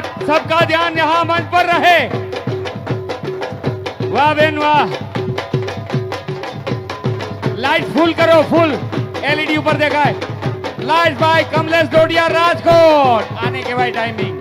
ध्यान यहाँ मंच पर रहे। वाह बेन वाह। लाइट फुल करो फुल एलईडी ऊपर देखा है। Light by Kamlesh Dodiya, Rajkot. आने के भाई टाइमिंग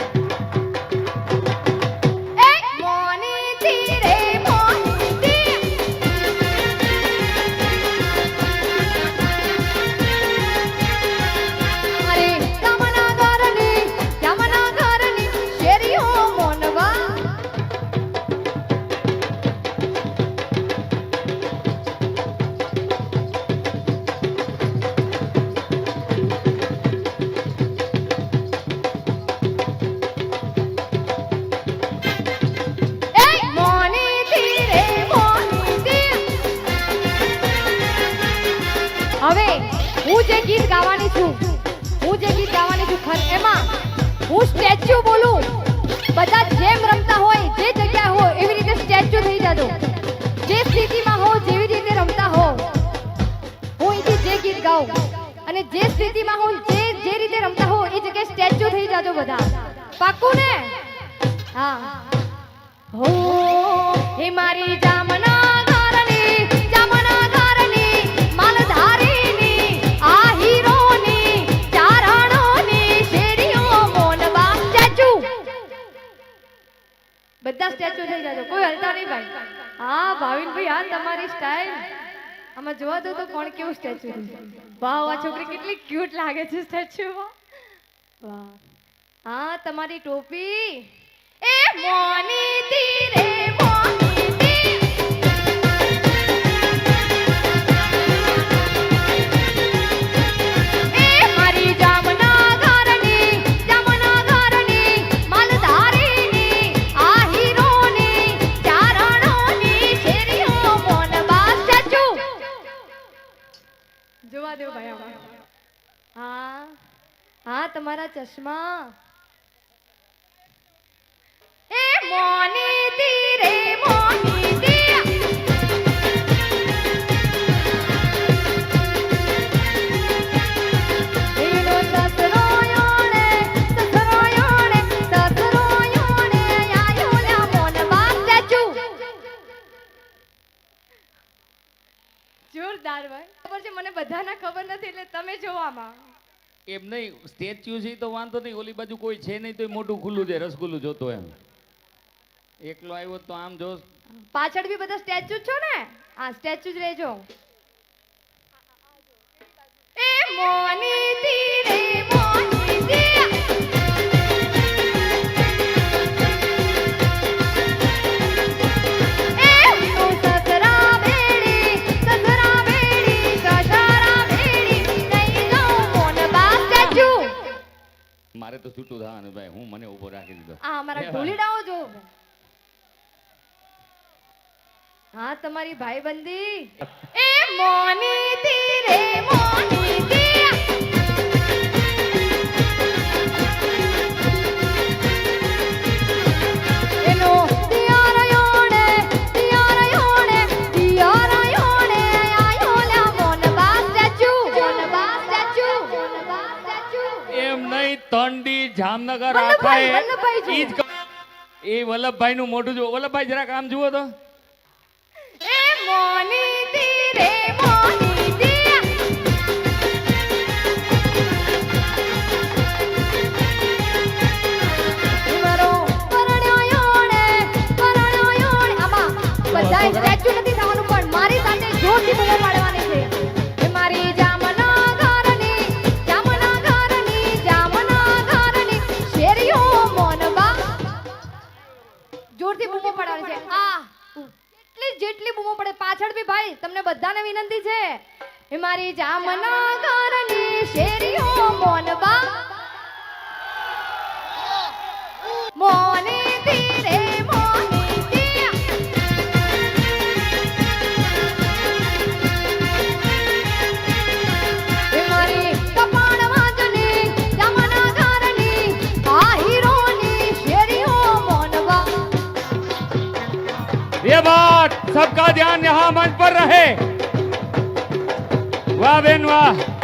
જેમ રમતા હોય, જે જગ્યા હોય એવી રીતે સ્ટેચ્યુ થઈ જાજો. જે સ્થિતિમાં હો, જેવી રીતે રમતા હો. હું અહીંથી જે ગીત ગાઉં અને જે સ્થિતિમાં હું જે જે રીતે રમતા હો, એ જગ્યાએ સ્ટેચ્યુ થઈ જાજો બધા. પાક્કું ને? હા. હો, હે મારી જામના બધા સ્ટેચ્યુ થઈ જાજો. કોઈ હલતા નહીં ભાઈ. હા ભાવિનભાઈ આ તમારી સ્ટાઇલ આમાં જોવા દો તો કોણ કેવું સ્ટેચ્યુ છે. વાહ આ છોકરી કેટલી ક્યુટ લાગે છે સ્ટેચ્યુમાં વાહ. હા, તમારી ટોપી. એ મોની રે મોનીતી હા તમારા ચશ્મા. જોરદાર ભાઈ. ખબર છે મને બધાના ખબર નથી એટલે તમે જોવામાં એમ નહીં, સ્ટેચ્યુ છે તો વાંધો નહીં, ઓલી બાજુ કોઈ છે નહીં તો મોટું ખુલ્લું છે, રસગુલ્લું જોતો એમ. એકલો આવ્યો તો આમ જો પાછળ બી બધા સ્ટેચ્યુ છો ને? હા, સ્ટેચ્યુ જ રહેજો. મારે તો છૂટું થવાનું ભાઈ હું મને ઊભો રાખી દીધો. આ અમારા ઢોલીડાઓ જો હા તમારી ભાઈબંધી. એ મોની તીરે મોનીતી જામનગર આખા એ વલ્લભભાઈ ઈ જ એ વલ્લભભાઈ નું મોઢું જુઓ. વલ્લભભાઈ જરાક આમ જુઓ તો. એ મોનીતી છે એ મારી જામના ઘરની શેરીઓ મોનબા મોની તીરે મોની તીર એ મારી કપાળ વાંચની જામના ઘરની આ હીરોની શેરીઓ મોનબા ये बात सबका ध्यान यहाँ मंच पर रहे va de nuevo